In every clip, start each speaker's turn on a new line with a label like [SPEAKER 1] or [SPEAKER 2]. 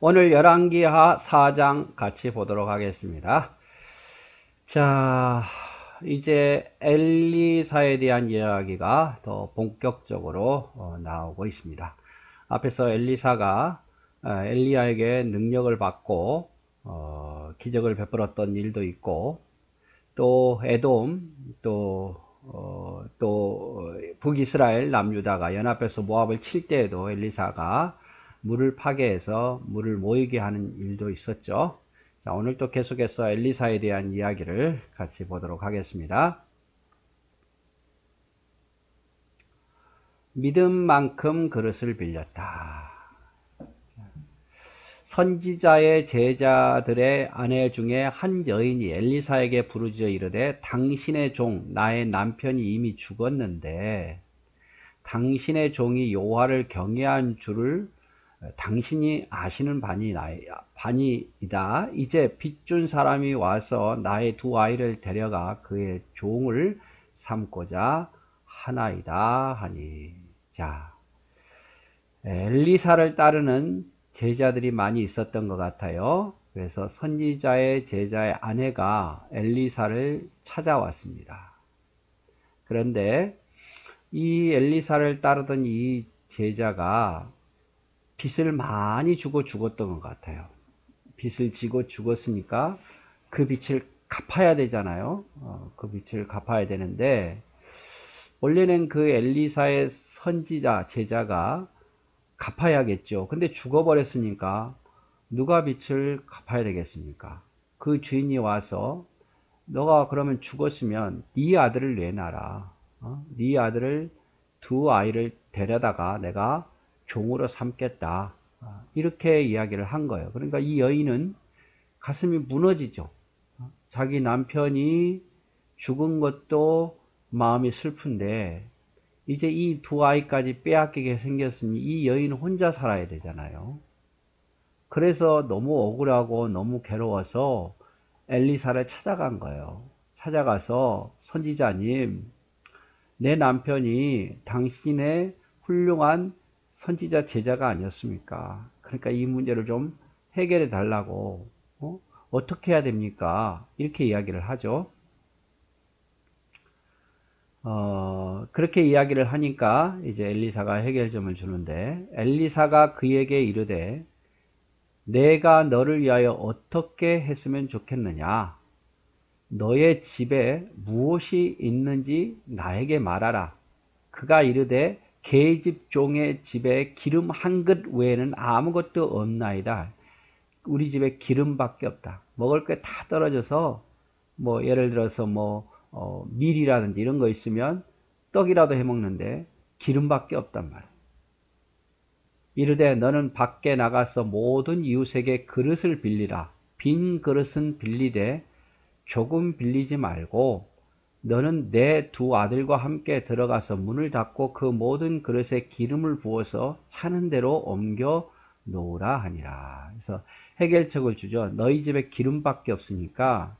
[SPEAKER 1] 오늘 열왕기하 4장 같이 보도록 하겠습니다. 자, 이제 엘리사에 대한 이야기가 더 본격적으로 어, 나오고 있습니다. 앞에서 엘리사가 어, 엘리야에게 능력을 받고 어, 기적을 베풀었던 일도 있고 또 에돔 또 어, 또 북이스라엘 남유다가 연합해서 모압을 칠 때에도 엘리사가 물을 파괴해서 물을 모이게 하는 일도 있었죠. 자, 오늘 또 계속해서 엘리사에 대한 이야기를 같이 보도록 하겠습니다. 믿음만큼 그릇을 빌렸다. 선지자의 제자들의 아내 중에 한 여인이 엘리사에게 부르짖어 이르되 당신의 종 나의 남편이 이미 죽었는데 당신의 종이 여호와를 경외한 줄을 당신이 아시는 바니 바니이다. 이제 빚준 사람이 와서 나의 두 아이를 데려가 그의 종을 삼고자 하나이다 하니. 자, 엘리사를 따르는 제자들이 많이 있었던 것 같아요. 그래서 선지자의 제자의 아내가 엘리사를 찾아왔습니다. 그런데 이 엘리사를 따르던 이 제자가 빚을 많이 주고 죽었던 것 같아요. 빚을 지고 죽었으니까 그 빚을 갚아야 되잖아요. 어, 그 빚을 갚아야 되는데 원래는 그 엘리사의 선지자 제자가 갚아야겠죠. 근데 죽어버렸으니까 누가 빚을 갚아야 되겠습니까? 그 주인이 와서 너가 그러면 죽었으면 네 아들을 내놔라. 어? 네 아들을 두 아이를 데려다가 내가 종으로 삼겠다. 아, 이렇게 이야기를 한 거예요. 그러니까 이 여인은 가슴이 무너지죠. 자기 남편이 죽은 것도 마음이 슬픈데 이제 이 두 아이까지 빼앗기게 생겼으니 이 여인은 혼자 살아야 되잖아요. 그래서 너무 억울하고 너무 괴로워서 엘리사를 찾아간 거예요. 찾아가서 선지자님, 내 남편이 당신의 훌륭한 선지자 제자가 아니었습니까? 그러니까 이 문제를 좀 해결해 달라고 어? 어떻게 해야 됩니까? 이렇게 이야기를 하죠. 어, 그렇게 이야기를 하니까 이제 엘리사가 해결점을 주는데 엘리사가 그에게 이르되 내가 너를 위하여 어떻게 했으면 좋겠느냐? 너의 집에 무엇이 있는지 나에게 말하라. 그가 이르되 계집 종의 집에 기름 한긋 외에는 아무것도 없나이다. 우리 집에 기름밖에 없다. 먹을 게 다 떨어져서 뭐 예를 들어서 뭐 어, 밀이라든지 이런 거 있으면 떡이라도 해 먹는데 기름밖에 없단 말이야. 이르되 너는 밖에 나가서 모든 이웃에게 그릇을 빌리라. 빈 그릇은 빌리되 조금 빌리지 말고 너는 내 두 아들과 함께 들어가서 문을 닫고 그 모든 그릇에 기름을 부어서 차는 대로 옮겨 놓으라 하니라. 그래서 해결책을 주죠. 너희 집에 기름밖에 없으니까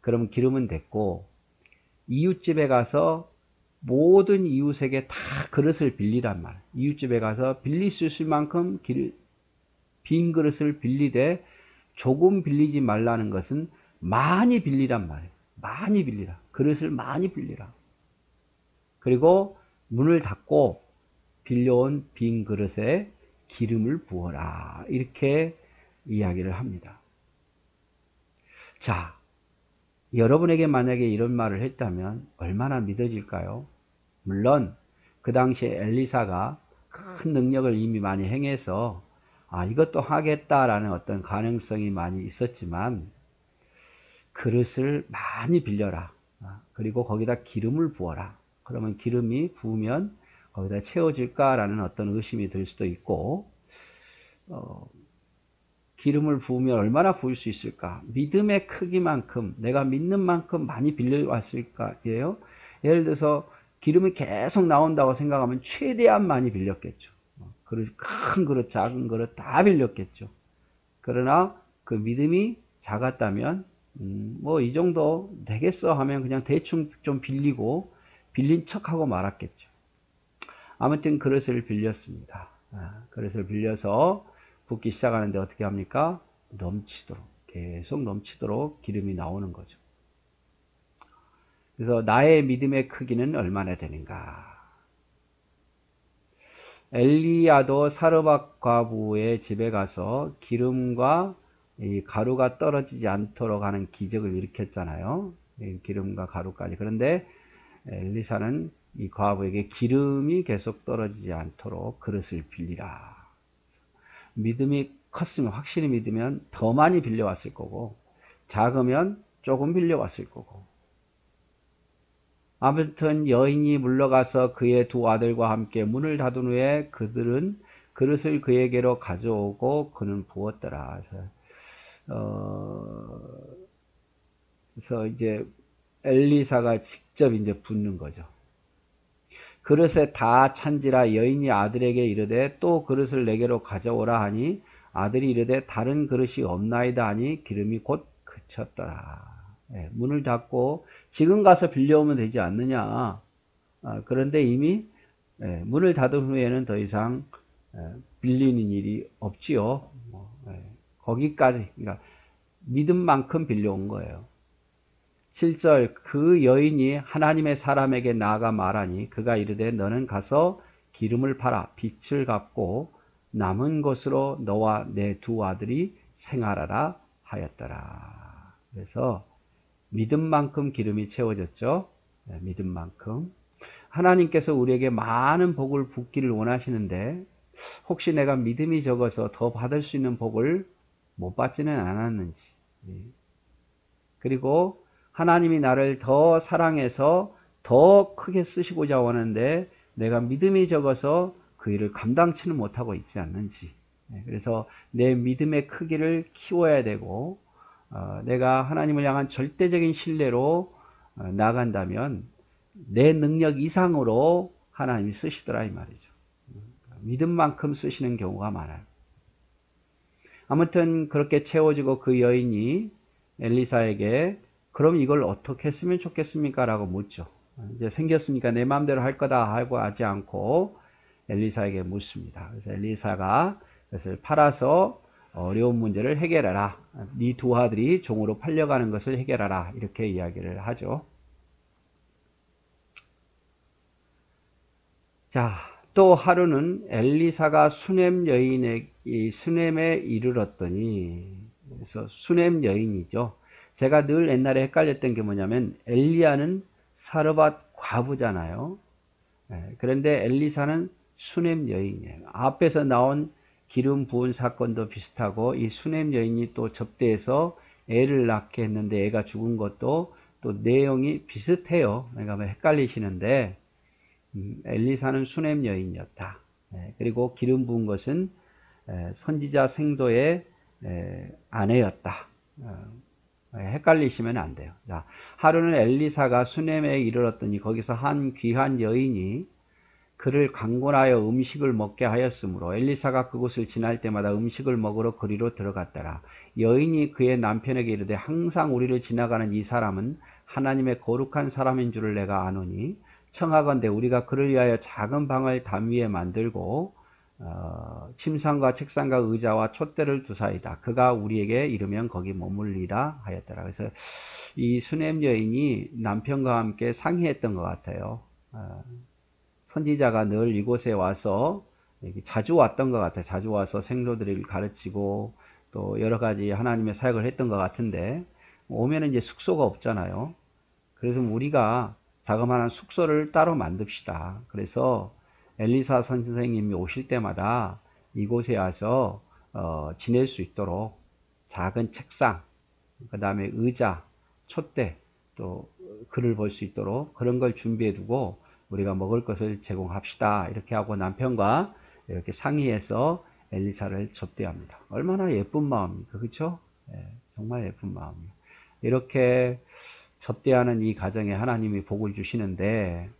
[SPEAKER 1] 그럼 기름은 됐고 이웃집에 가서 모든 이웃에게 다 그릇을 빌리란 말. 이웃집에 가서 빌릴 수 있을 만큼 빈 그릇을 빌리되 조금 빌리지 말라는 것은 많이 빌리란 말이에요. 많이 빌리라. 그릇을 많이 빌리라. 그리고 문을 닫고 빌려온 빈 그릇에 기름을 부어라. 이렇게 이야기를 합니다. 자, 여러분에게 만약에 이런 말을 했다면 얼마나 믿어질까요? 물론 그 당시에 엘리사가 큰 능력을 이미 많이 행해서 아, 이것도 하겠다라는 어떤 가능성이 많이 있었지만 그릇을 많이 빌려라. 아, 그리고 거기다 기름을 부어라. 그러면 기름이 부으면 거기다 채워질까라는 어떤 의심이 들 수도 있고, 어, 기름을 부으면 얼마나 부을 수 있을까? 믿음의 크기만큼, 내가 믿는 만큼 많이 빌려왔을까예요? 예를 들어서 기름이 계속 나온다고 생각하면 최대한 많이 빌렸겠죠. 어, 그릇, 큰 그릇, 작은 그릇 다 빌렸겠죠. 그러나 그 믿음이 작았다면 음, 뭐 이 정도 되겠어 하면 그냥 대충 좀 빌리고 빌린 척하고 말았겠죠. 아무튼 그릇을 빌렸습니다. 아, 그릇을 빌려서 붓기 시작하는데 어떻게 합니까? 넘치도록 계속 넘치도록 기름이 나오는 거죠. 그래서 나의 믿음의 크기는 얼마나 되는가? 엘리야도 사르밧 과부의 집에 가서 기름과 이 가루가 떨어지지 않도록 하는 기적을 일으켰잖아요. 기름과 가루까지. 그런데 엘리사는 이 과부에게 기름이 계속 떨어지지 않도록 그릇을 빌리라. 믿음이 컸으면 확실히 믿으면 더 많이 빌려왔을 거고 작으면 조금 빌려왔을 거고 아무튼 여인이 물러가서 그의 두 아들과 함께 문을 닫은 후에 그들은 그릇을 그에게로 가져오고 그는 부었더라. 어, 그래서 이제 엘리사가 직접 이제 붓는 거죠. 그릇에 다 찬지라 여인이 아들에게 이르되 또 그릇을 내게로 가져오라 하니 아들이 이르되 다른 그릇이 없나이다 하니 기름이 곧 그쳤더라. 예, 문을 닫고 지금 가서 빌려오면 되지 않느냐. 아, 그런데 이미 예, 문을 닫은 후에는 더 이상 예, 빌리는 일이 없지요. 거기까지 그러니까 믿음 만큼 빌려온 거예요. 7절 그 여인이 하나님의 사람에게 나아가 말하니 그가 이르되 너는 가서 기름을 팔아 빛을 갚고 남은 것으로 너와 내 두 아들이 생활하라 하였더라. 그래서 믿음만큼 기름이 채워졌죠. 네, 믿음만큼. 하나님께서 우리에게 많은 복을 붓기를 원하시는데 혹시 내가 믿음이 적어서 더 받을 수 있는 복을 못 받지는 않았는지. 네. 그리고 하나님이 나를 더 사랑해서 더 크게 쓰시고자 하는데 내가 믿음이 적어서 그 일을 감당치는 못하고 있지 않는지. 네, 그래서 내 믿음의 크기를 키워야 되고 어, 내가 하나님을 향한 절대적인 신뢰로 어, 나간다면 내 능력 이상으로 하나님이 쓰시더라 이 말이죠. 믿음만큼 쓰시는 경우가 많아요. 아무튼 그렇게 채워지고 그 여인이 엘리사에게 그럼 이걸 어떻게 했으면 좋겠습니까? 라고 묻죠. 이제 생겼으니까 내 마음대로 할 거다 하고 하지 않고 엘리사에게 묻습니다. 그래서 엘리사가 그것을 팔아서 어려운 문제를 해결하라. 네 두 아들이 종으로 팔려가는 것을 해결하라. 이렇게 이야기를 하죠. 자, 또 하루는 엘리사가 수넴 여인의 수넴에 이르렀더니 그래서 수넴 여인이죠. 제가 늘 옛날에 헷갈렸던 게 뭐냐면 엘리야는 사르밧 과부잖아요. 예, 그런데 엘리사는 수넴 여인이에요. 앞에서 나온 기름 부은 사건도 비슷하고 이 수넴 여인이 또 접대해서 애를 낳게 했는데 애가 죽은 것도 또 내용이 비슷해요. 그러니까 뭐 헷갈리시는데 음, 엘리사는 수넴 여인이었다. 예, 그리고 기름 부은 것은 선지자 생도의 아내였다. 어, 헷갈리시면 안 돼요. 자, 하루는 엘리사가 수넴에 이르렀더니 거기서 한 귀한 여인이 그를 강권하여 음식을 먹게 하였으므로 엘리사가 그곳을 지날 때마다 음식을 먹으러 거리로 들어갔더라. 여인이 그의 남편에게 이르되 항상 우리를 지나가는 이 사람은 하나님의 거룩한 사람인 줄을 내가 아노니 청하건대 우리가 그를 위하여 작은 방을 담 위에 만들고 어, 침상과 책상과 의자와 촛대를 두사이다. 그가 우리에게 이르면 거기 머물리라 하였더라. 그래서 이 수냄 여인이 남편과 함께 상의했던 것 같아요. 어, 선지자가 늘 이곳에 와서 자주 왔던 것 같아요. 자주 와서 생로들을 가르치고 또 여러 가지 하나님의 사역을 했던 것 같은데 오면은 이제 숙소가 없잖아요. 그래서 우리가 자그마한 숙소를 따로 만듭시다. 그래서 엘리사 선생님이 오실 때마다 이곳에 와서 어, 지낼 수 있도록 작은 책상, 그 다음에 의자, 촛대, 또 글을 볼 수 있도록 그런 걸 준비해 두고 우리가 먹을 것을 제공합시다. 이렇게 하고 남편과 이렇게 상의해서 엘리사를 접대합니다. 얼마나 예쁜 마음입니까? 그렇죠? 네, 정말 예쁜 마음이에요. 이렇게 접대하는 이 가정에 하나님이 복을 주시는데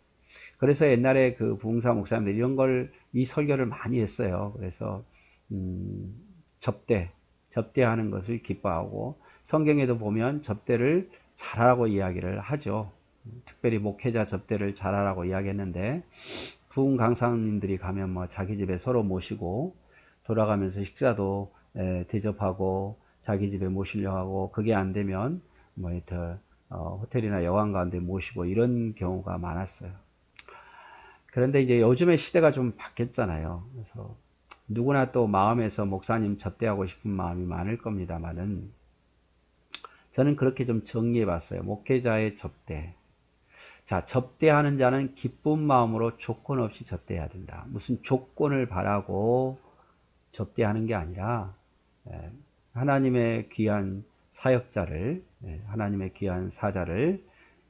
[SPEAKER 1] 그래서 옛날에 그 부흥사 목사님들 이런 걸 이 설교를 많이 했어요. 그래서 음, 접대, 접대하는 것을 기뻐하고 성경에도 보면 접대를 잘하라고 이야기를 하죠. 특별히 목회자 접대를 잘하라고 이야기했는데 부흥 강사님들이 가면 뭐 자기 집에 서로 모시고 돌아가면서 식사도 에, 대접하고 자기 집에 모시려 하고 그게 안 되면 뭐 하여튼 어, 호텔이나 여관 가운데 모시고 이런 경우가 많았어요. 그런데 이제 요즘의 시대가 좀 바뀌었잖아요. 그래서 누구나 또 마음에서 목사님 접대하고 싶은 마음이 많을 겁니다만은 저는 그렇게 좀 정리해 봤어요. 목회자의 접대. 자, 접대하는 자는 기쁜 마음으로 조건 없이 접대해야 된다. 무슨 조건을 바라고 접대하는 게 아니라 예, 하나님의 귀한 사역자를 예, 하나님의 귀한 사자를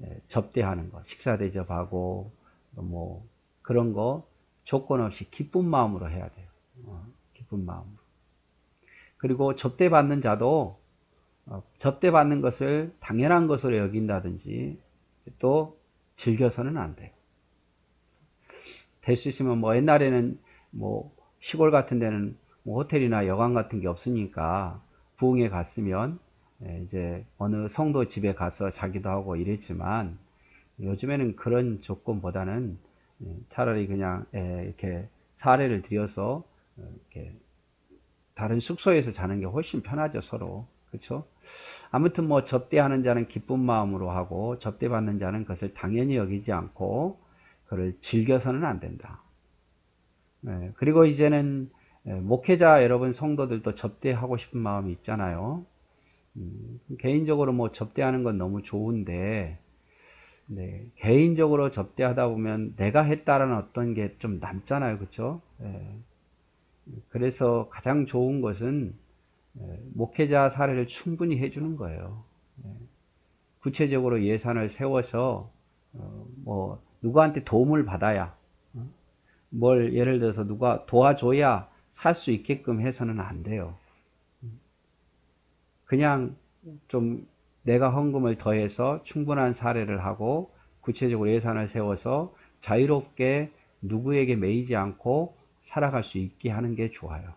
[SPEAKER 1] 예, 접대하는 것, 식사 대접하고 뭐 그런 거 조건 없이 기쁜 마음으로 해야 돼요. 어, 기쁜 마음으로. 그리고 접대받는 자도 어, 접대받는 것을 당연한 것으로 여긴다든지 또 즐겨서는 안 돼요. 될 수 있으면 뭐 옛날에는 뭐 시골 같은 데는 뭐 호텔이나 여관 같은 게 없으니까 부흥에 갔으면 예, 이제 어느 성도 집에 가서 자기도 하고 이랬지만 요즘에는 그런 조건보다는 예, 차라리 그냥 예, 이렇게 사례를 들여서 어, 이렇게 다른 숙소에서 자는 게 훨씬 편하죠 서로 그렇죠? 아무튼 뭐 접대하는 자는 기쁜 마음으로 하고 접대받는 자는 그것을 당연히 여기지 않고 그를 즐겨서는 안 된다. 네, 그리고 이제는 목회자 여러분 성도들도 접대하고 싶은 마음이 있잖아요. 음, 개인적으로 뭐 접대하는 건 너무 좋은데 네, 개인적으로 접대하다 보면 내가 했다라는 어떤 게 좀 남잖아요, 그렇죠? 네. 그래서 가장 좋은 것은 예, 목회자 사례를 충분히 해주는 거예요. 예. 구체적으로 예산을 세워서 어, 뭐 누구한테 도움을 받아야 어? 뭘 예를 들어서 누가 도와줘야 살 수 있게끔 해서는 안 돼요. 그냥 좀 내가 헌금을 더해서 충분한 사례를 하고 구체적으로 예산을 세워서 자유롭게 누구에게 매이지 않고 살아갈 수 있게 하는 게 좋아요.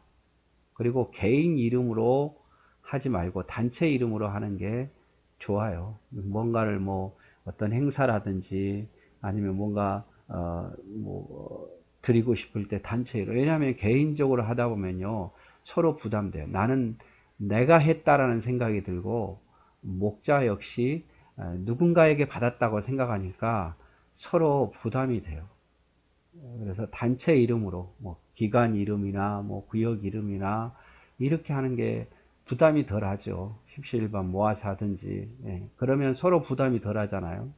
[SPEAKER 1] 그리고 개인 이름으로 하지 말고 단체 이름으로 하는 게 좋아요. 뭔가를 뭐 어떤 행사라든지 아니면 뭔가 어 뭐 드리고 싶을 때 단체로 왜냐하면 개인적으로 하다 보면요 서로 부담돼요. 나는 내가 했다라는 생각이 들고 목자 역시 어, 누군가에게 받았다고 생각하니까 서로 부담이 돼요. 그래서 단체 이름으로 뭐 기관 이름이나 뭐 구역 이름이나 이렇게 하는 게 부담이 덜 하죠. 십시일반 모아서 하든지. 예. 그러면 서로 부담이 덜 하잖아요.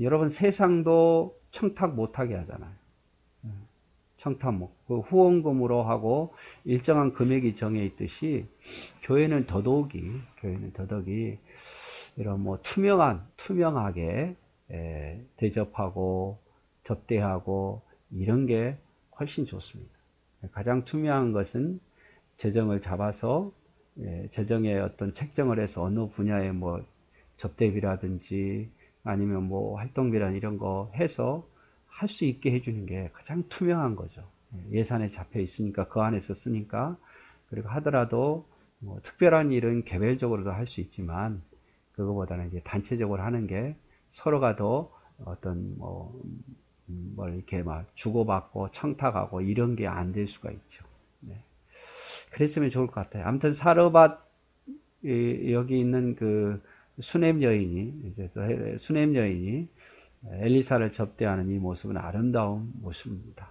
[SPEAKER 1] 여러분 세상도 청탁 못하게 하잖아요. 못. 그 후원금으로 하고 일정한 금액이 정해 있듯이 교회는 더더욱이 교회는 더더욱이 이런 뭐 투명한 투명하게 예, 대접하고 접대하고 이런 게 훨씬 좋습니다. 가장 투명한 것은 재정을 잡아서 예, 재정의 어떤 책정을 해서 어느 분야에 뭐 접대비라든지 아니면 뭐 활동비란 이런 거 해서 할 수 있게 해주는 게 가장 투명한 거죠. 예, 예산에 잡혀 있으니까 그 안에서 쓰니까 그리고 하더라도 뭐 특별한 일은 개별적으로도 할 수 있지만 그거보다는 이제 단체적으로 하는 게 서로가 더 어떤 뭐뭘 이렇게 막 주고받고 청탁하고 이런 게 안 될 수가 있죠. 네. 그랬으면 좋을 것 같아요. 아무튼 사르밧 여기 있는 그 수냄 여인이 이제 수냄 여인이 엘리사를 접대하는 이 모습은 아름다운 모습입니다.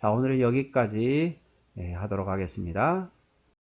[SPEAKER 1] 자 오늘은 여기까지 예, 하도록 하겠습니다.